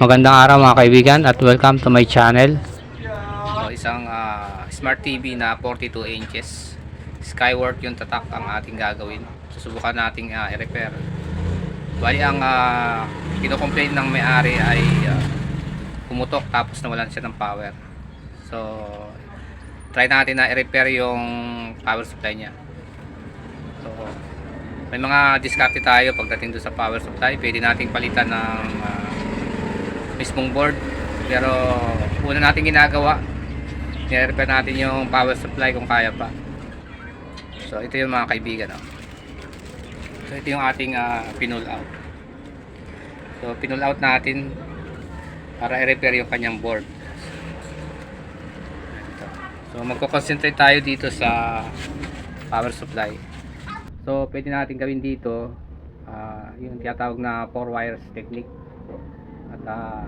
Magandang araw mga kaibigan at welcome to my channel. So, isang ah, smart TV na 42 inches. Skyward yung tatak ang ating gagawin. Susubukan nating ah, i-repair. Bali ang uh, kinocomplain ng may-ari ay ah, pumutok tapos nawalan siya ng power. So, try natin na i-repair yung power supply niya. So, may mga diskarte tayo pagdating doon sa power supply. Pwede nating palitan ng ah, mismong board. Pero una natin ginagawa, i-repair natin yung power supply kung kaya pa. So ito yung mga kaibigan. Oh. So ito yung ating uh, pinull out. So pinull out natin para i-repair yung kanyang board. So magko-concentrate tayo dito sa power supply. So pwede natin gawin dito ah, yung tinatawag na four wires technique. At ah,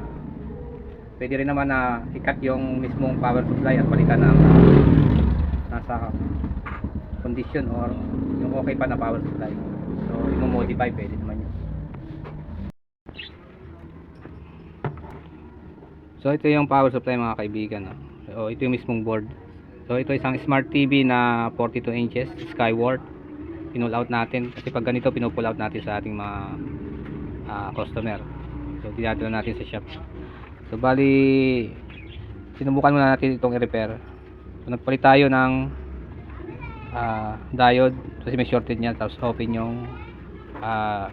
pwede rin naman na i-cut yung mismong power supply at palitan ng ah, nasa condition or yung okay pa na power supply. So, i-modify pwede naman yun. So, ito yung power supply mga kaibigan. No? So, ito yung mismong board. So, ito isang smart TV na 42 inches, Skyward. Pinull out natin. Kasi pag ganito, pinupull out natin sa ating mga ah, customer. So, dinadala natin sa shop. So, bali, sinubukan muna natin itong i-repair. So, nagpalit tayo ng ah, diode kasi may shorted niya tapos open yung ah,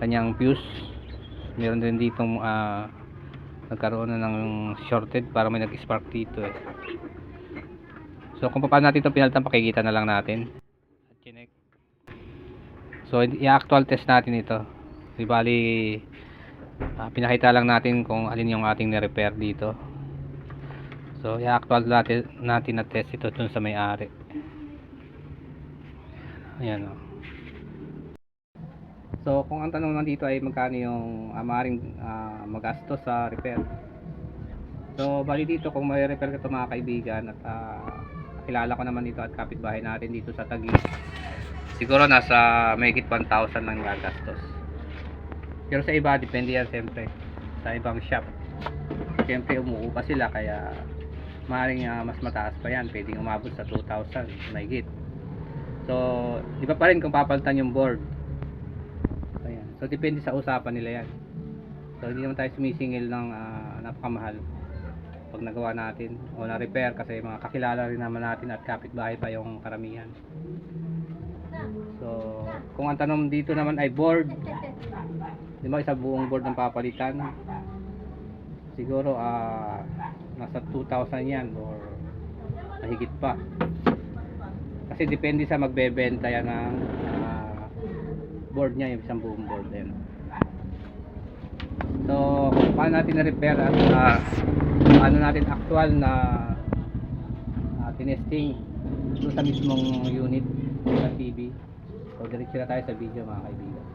kanyang fuse meron din ditong ah, nagkaroon na ng shorted para may nag-spark dito eh. so kung paano natin itong pinalitan pakikita na lang natin at chinek so i-actual test natin ito di bali ah, pinakita lang natin kung alin yung ating ni-repair dito so i-actual natin, natin na test ito dun sa may-ari Ayan o. So, kung ang tanong nandito ay magkano yung uh, maaaring ah, magastos sa repair. So, bali dito kung may repair ka ito mga kaibigan at ah, kilala ko naman dito at kapitbahay natin dito sa Taguig. Siguro nasa mahigit 1,000 lang gagastos. Pero sa iba, depende yan siyempre. Sa ibang shop. Siyempre, umuupa pa sila kaya maaaring ah, mas mataas pa yan. Pwedeng umabot sa 2,000 mahigit. So, iba pa rin kung papalitan yung board. Ayan. So, depende sa usapan nila yan. So, hindi naman tayo sumisingil ng ah, napakamahal pag nagawa natin o na-repair kasi mga kakilala rin naman natin at kapitbahay pa yung karamihan. So, kung ang tanong dito naman ay board, di ba isa buong board ng papalitan? Siguro ah nasa 2,000 yan or mahigit pa. Kasi depende sa magbebenta yan ng ah, board niya, yung isang buong board din. So, kung paano natin na-repair at ah, ano natin actual na uh, tinesting doon sa mismong unit sa TV. So, diretso na tayo sa video mga kaibigan.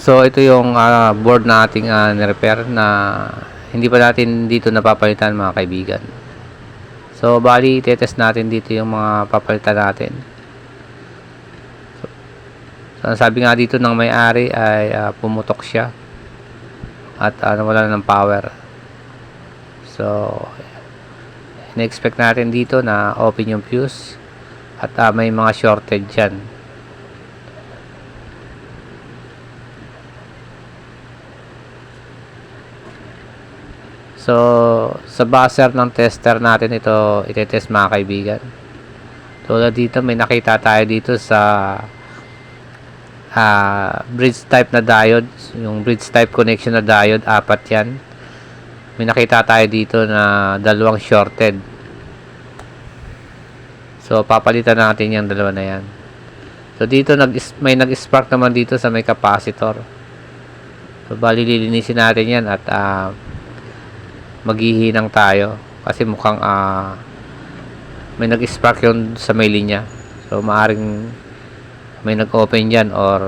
So, ito yung ah, board na ating uh, repair na hindi pa natin dito napapalitan mga kaibigan. So, bali, tetest natin dito yung mga papalitan natin. So, so sabi nga dito ng may-ari ay ah, pumutok siya at uh, nawala na ng power. So, in-expect natin dito na open yung fuse at ah, may mga shorted dyan. So, sa buzzer ng tester natin ito itetest mga kaibigan. Tulad dito, may nakita tayo dito sa ah, bridge type na diode. Yung bridge type connection na diode, apat yan. May nakita tayo dito na dalawang shorted. So, papalitan natin yung dalawa na yan. So, dito nag may nag-spark naman dito sa may capacitor. So, bali lilinisin natin yan at ah, maghihinang tayo. Kasi mukhang ah, may nag-spark yun sa may linya so maaring may nag-open dyan or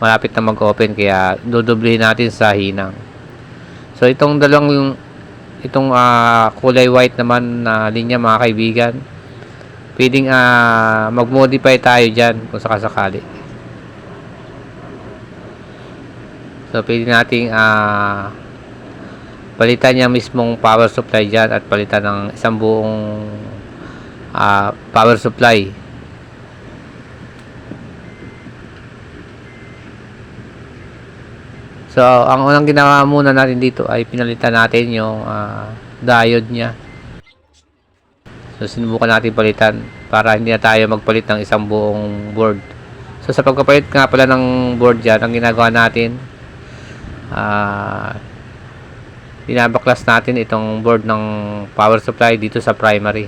malapit na mag-open kaya dudublehin natin sa hinang. So itong dalawang itong ah, kulay white naman na linya mga kaibigan pwedeng ah, mag-modify tayo dyan kung sakasakali. So, pwede nating ah palitan yung mismong power supply dyan at palitan ng isang buong ah, power supply. So, ang unang ginawa muna natin dito ay pinalitan natin yung ah, diode niya. So, sinubukan natin palitan para hindi na tayo magpalit ng isang buong board. So, sa pagpapalit nga pala ng board dyan, ang ginagawa natin, ah, binabaklas natin itong board ng power supply dito sa primary.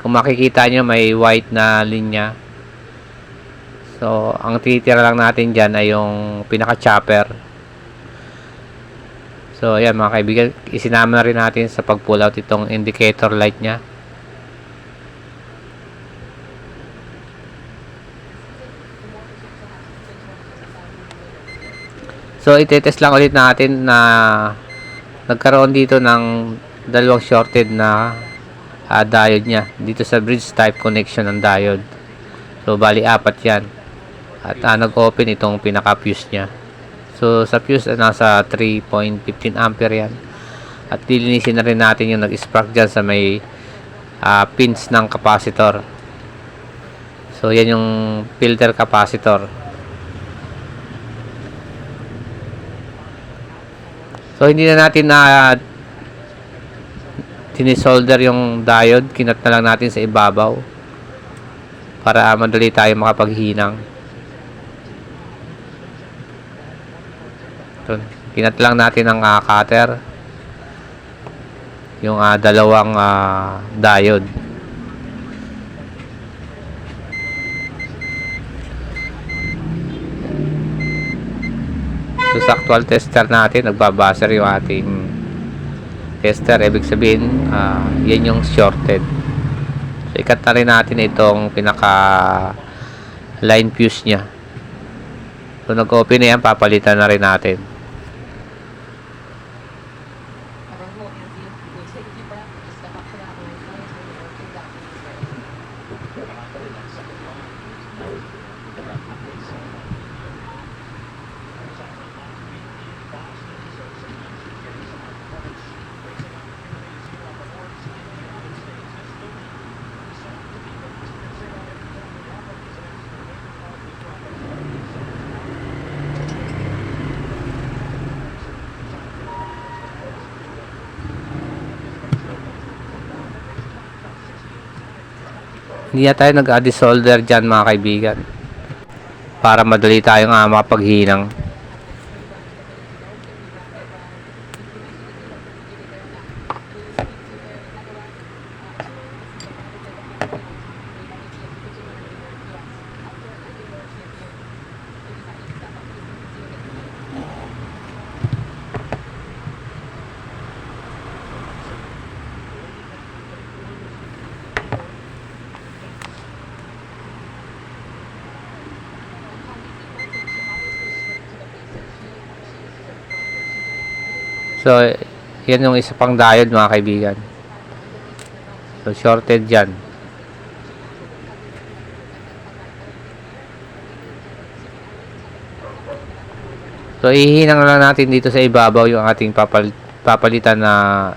Kung makikita nyo, may white na linya. So, ang titira lang natin dyan ay yung pinaka-chopper. So, ayan mga kaibigan, isinama na rin natin sa pag-pull out itong indicator light niya. So, itetest lang ulit natin na nagkaroon dito ng dalawang shorted na ah, diode niya dito sa bridge type connection ng diode. So, bali apat yan. At ah, nag-open itong pinaka-fuse niya. So, sa fuse, ah, nasa 3.15 ampere yan. At dilinisin na rin natin yung nag-spark dyan sa may ah, pins ng capacitor. So, yan yung filter capacitor. So, hindi na natin na tinisolder yung diode. Kinat na lang natin sa ibabaw para madali tayo makapaghinang. So, kinat lang natin ang ah, cutter. Yung ah, dalawang ah, diode. So, sa actual tester natin, nagbabaser yung ating tester. Ibig sabihin, ah, yan yung shorted. So, ikat natin itong pinaka line fuse niya. So, nag-open na yan, papalitan na rin natin. Hindi na tayo nag-solder dyan mga kaibigan. Para madali tayo nga makapaghinang. So, yan yung isa pang diode mga kaibigan. So, shorted dyan. So, ihinang na lang natin dito sa ibabaw yung ating papal papalitan na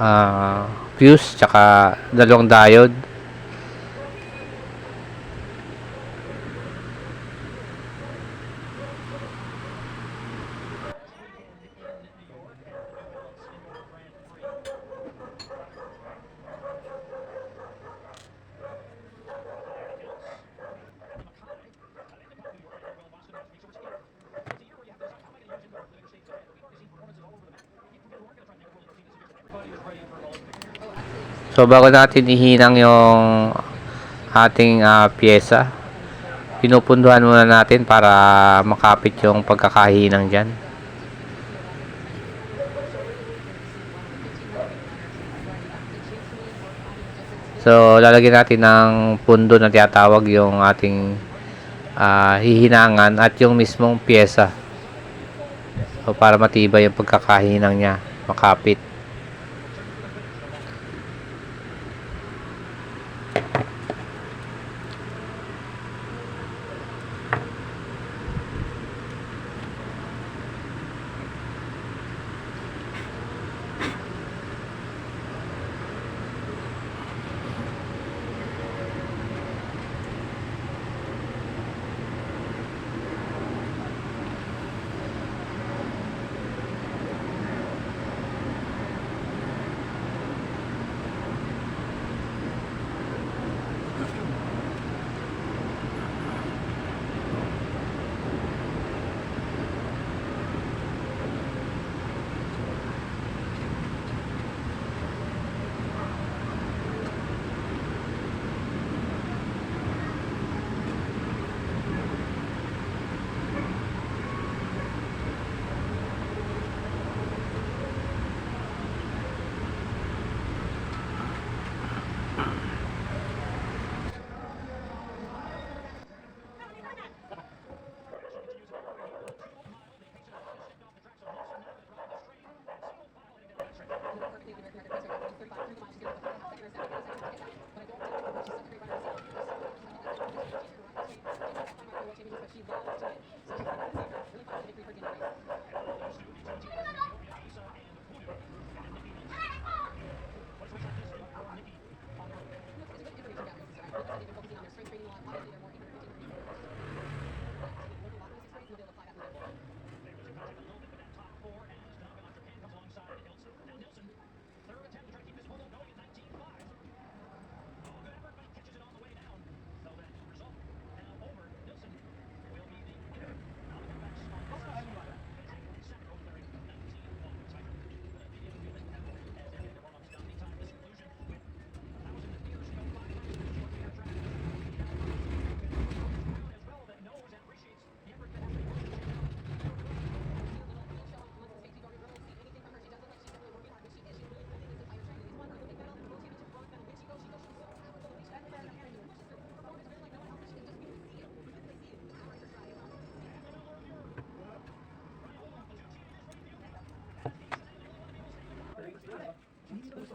ah, fuse tsaka dalawang diode. So bago natin ihinang yung ating ah, pyesa, pinupunduhan muna natin para makapit yung pagkakahinang dyan. So lalagyan natin ng pundo na tinatawag yung ating ah, hihinangan at yung mismong pyesa. So para matibay yung pagkakahinang niya, makapit.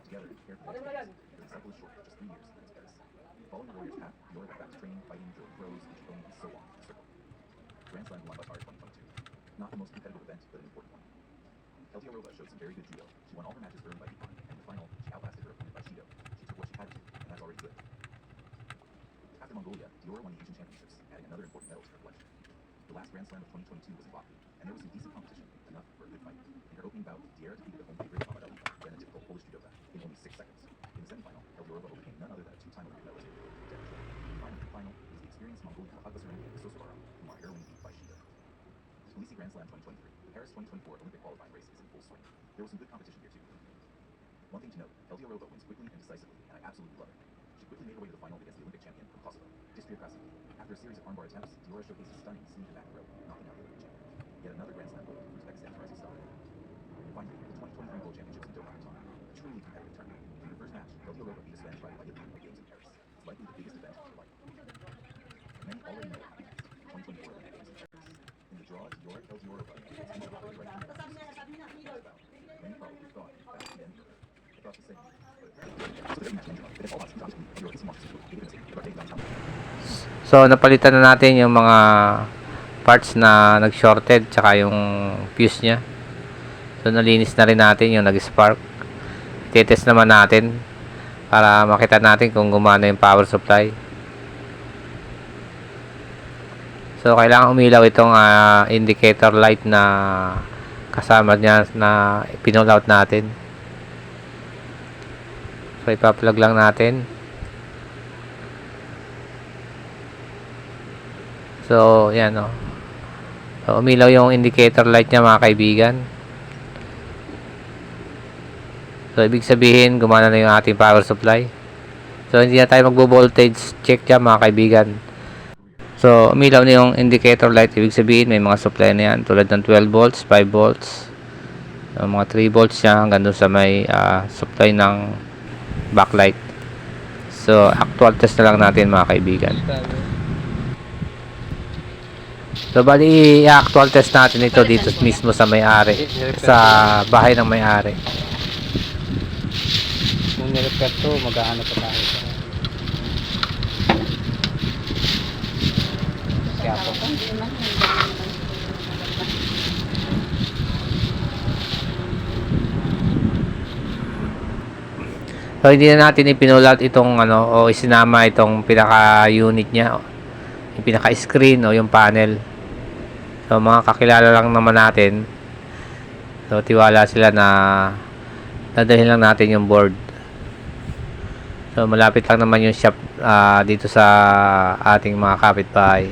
Together to prepare for the next phase. The cycle is short, just three years in Paris. Following the warrior's path, went back to training, fighting, drilling pros, and showing and so on in a circle. Grand Slam Ulaanbaatar 2022. Not the most competitive event, but an important one. Keltiarova showed some very good judo. She won all her matches earned by Econ, and in the final, she outlasted her opponent by Shido. She took what she had to, and that's already good. After Mongolia, Dior won the Asian Championships, adding another important medal to her collection. The last Grand Slam of 2022 was in Baku, and there was some decent competition, enough for a good fight. In her opening bout, Diarra defeated the home favorite six seconds. In the semifinal, Keltiarova overcame none other than a two-time Olympic medalist. Finally, the final, was the experienced Mongolian Muhabbasarun and Sosobaram, whom are heroin beat by Shido. Tbilisi Grand Slam 2023. The Paris 2024 Olympic qualifying race is in full swing. There was some good competition here too. One thing to note, Keltiarova wins quickly and decisively, and I absolutely love it. She quickly made her way to the final against the Olympic champion from Kosovo, Dispir Krasic. After a series of armbar attempts, Diora showcased a stunning sneak back row, knocking out the Olympic champion. Yet another Grand Slam gold for Uzbekistan's rising star. Finally, the 2023 World Championships in Doha, Qatar. Competitive tournament. In her first match, Keltiarova beat a Spanish by the Olympic Games in Paris. It's likely the biggest event of life. Many already know what happens. 2024 Olympic Games in Paris. In the draw, Diora Keltiarova against Tina Rapid right from the Many probably thought back then, I thought the same. But so the match in the draw, it is all odds. Obviously, Diora is marks. Give it a take. Take downtown. So, napalitan na natin yung mga parts na nag-shorted tsaka yung fuse niya. So, nalinis na rin natin yung nag-spark. Titest naman natin para makita natin kung gumana yung power supply. So, kailangan umilaw itong ah, indicator light na kasama niya na pinull natin. So, ipa-plug lang natin. So, yan o. So, umilaw yung indicator light niya mga kaibigan. So, ibig sabihin, gumana na yung ating power supply. So, hindi na tayo magbo-voltage check dyan mga kaibigan. So, umilaw na yung indicator light. Ibig sabihin, may mga supply na yan. Tulad ng 12 volts, 5 volts. So, mga 3 volts siya hanggang dun sa may ah, supply ng backlight. So, actual test na lang natin mga kaibigan. So, bali, i-actual test natin ito dito mismo sa may-ari. Sa bahay ng may-ari. Nirepair to, mag-aano pa tayo sa... Kaya po. So, hindi na natin ipinulat itong ano, o isinama itong pinaka-unit niya. Yung pinaka-screen o yung panel. So, mga kakilala lang naman natin. So, tiwala sila na dadalhin lang natin yung board. So, malapit lang naman yung shop ah, dito sa ating mga kapitbahay.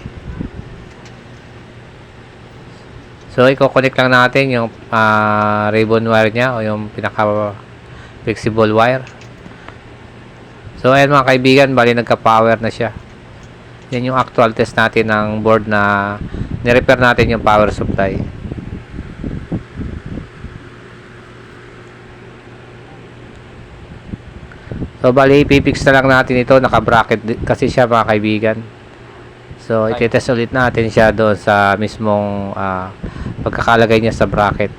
So, i-connect lang natin yung ah, ribbon wire niya o yung pinaka flexible wire. So, ayan mga kaibigan, bali nagka-power na siya. Yan yung actual test natin ng board na nirepair natin yung power supply. So, bali, ipipix na lang natin ito. Naka-bracket kasi siya mga kaibigan. So, ititest ulit natin siya doon sa mismong ah, pagkakalagay niya sa bracket.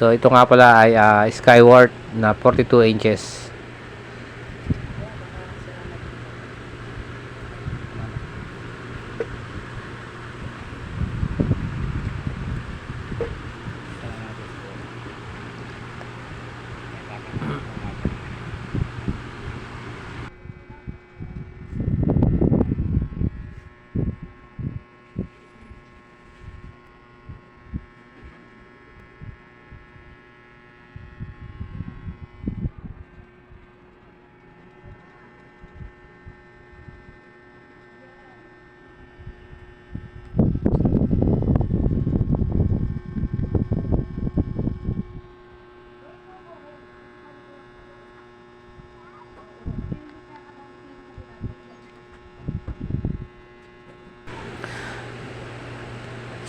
So, ito nga pala ay ah, Skyward na 42 inches.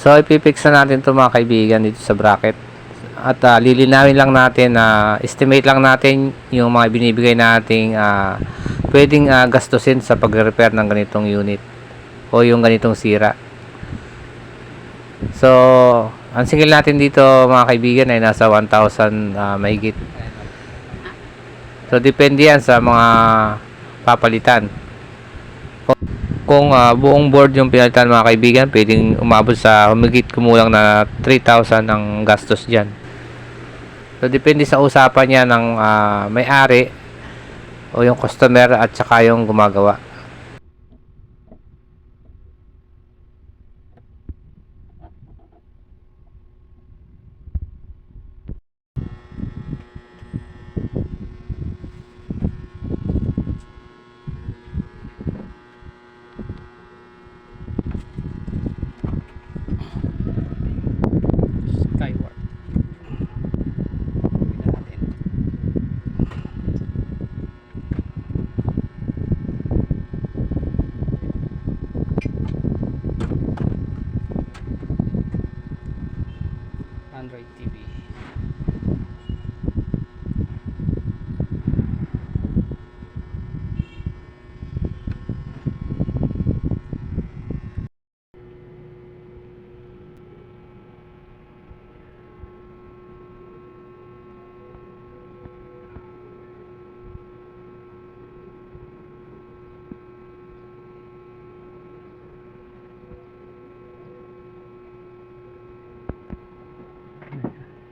So, ipipix na natin ito mga kaibigan dito sa bracket. At ah, lilinawin lang natin na estimate lang natin yung mga binibigay nating ah, pwedeng ah, gastusin sa pag-repair ng ganitong unit o yung ganitong sira. So, ang singil natin dito mga kaibigan ay nasa 1,000 ah, mahigit. So, depende yan sa mga papalitan. Kung, ah, buong board yung pinalitan mga kaibigan, pwedeng umabot sa humigit kumulang na 3,000 ang gastos dyan. So, depende sa usapan niya ng ah, may-ari o yung customer at saka yung gumagawa. Skyward. Tingnan natin. Android TV.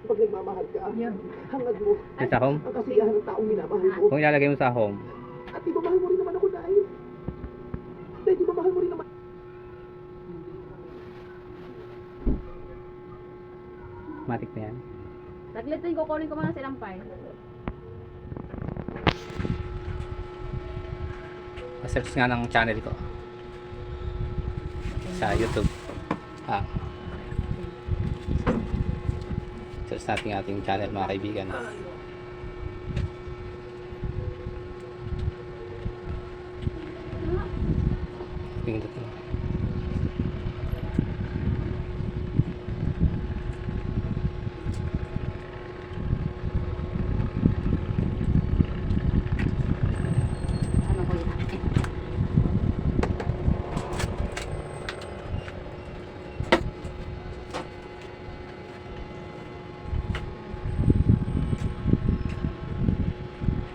Pag nagmamahal ka, hangad mo Yung sa home? ang kasiyahan ng taong minamahal mo. Kung ilalagay mo sa home, At di ba mahal mo rin naman ako, Nay? Nay, di ba mahal mo rin naman? matik na yan. Saglit din, kukunin ko muna silang file. search nga ng channel ko sa YouTube ah natin yung ating channel mga kaibigan Pindot mo. Ano ko yun?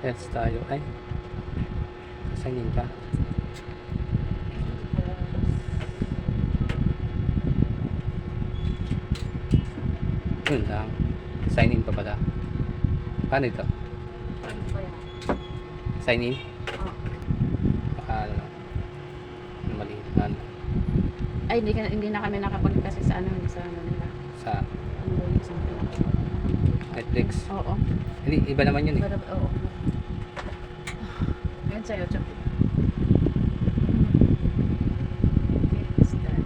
Let's tayo. Ay. Sign in ka yun lang. Sign in pa pala. Paano ito? Sign in? Baka ano mali. Ano Ay, hindi, ka, hindi na kami nakapag kasi sa ano, sa ano nila. sa? Ano yung isang Netflix? Oo. hindi iba naman yun eh. Pero, oo. Ayan sa YouTube. Is that?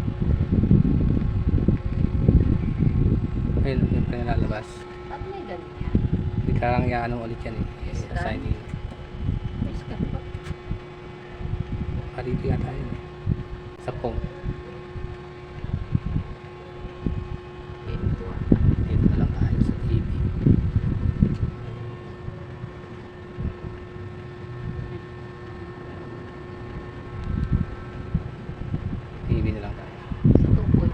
ayun yung pinalalabas Ba't may ganyan? hindi karang yaanong ulit yan eh Yes, done. sign in May scan pa. ah dito yata yun eh sa phone Ito. dito na lang tayo sa TV TV na lang tayo Sa tukoy.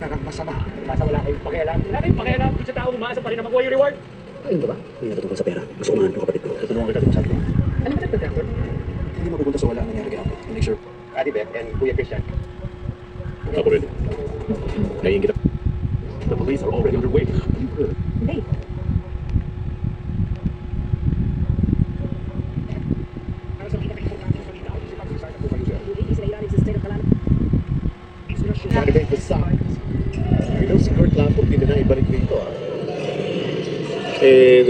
Parang masama. Basta wala kayong pakialam. Wala kayong pakialam kung sa tao umaasa pa rin na makuha yung reward. Ayun ba? Hindi natutungkol sa pera. Gusto ko mahan ng kapatid ko. Tutulungan kita kung saan ko. Ano ba nagtatakot? Hindi mapupunta sa wala ang nangyari kay Apple. Make sure. Ate Beth and Kuya Christian. Ako rin. Naiingit ako. The police are already underway. Ate Beth, basta. Ikaw si Kurt Lampot, hindi na ibalik dito ah.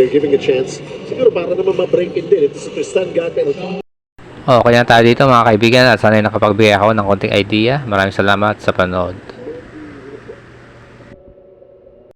They're giving a chance. Siguro para naman ma-break in din. Ito si Tristan Gattel. Okay na tayo dito mga kaibigan at sana'y nakapagbigay ako ng konting idea. Maraming salamat sa panood.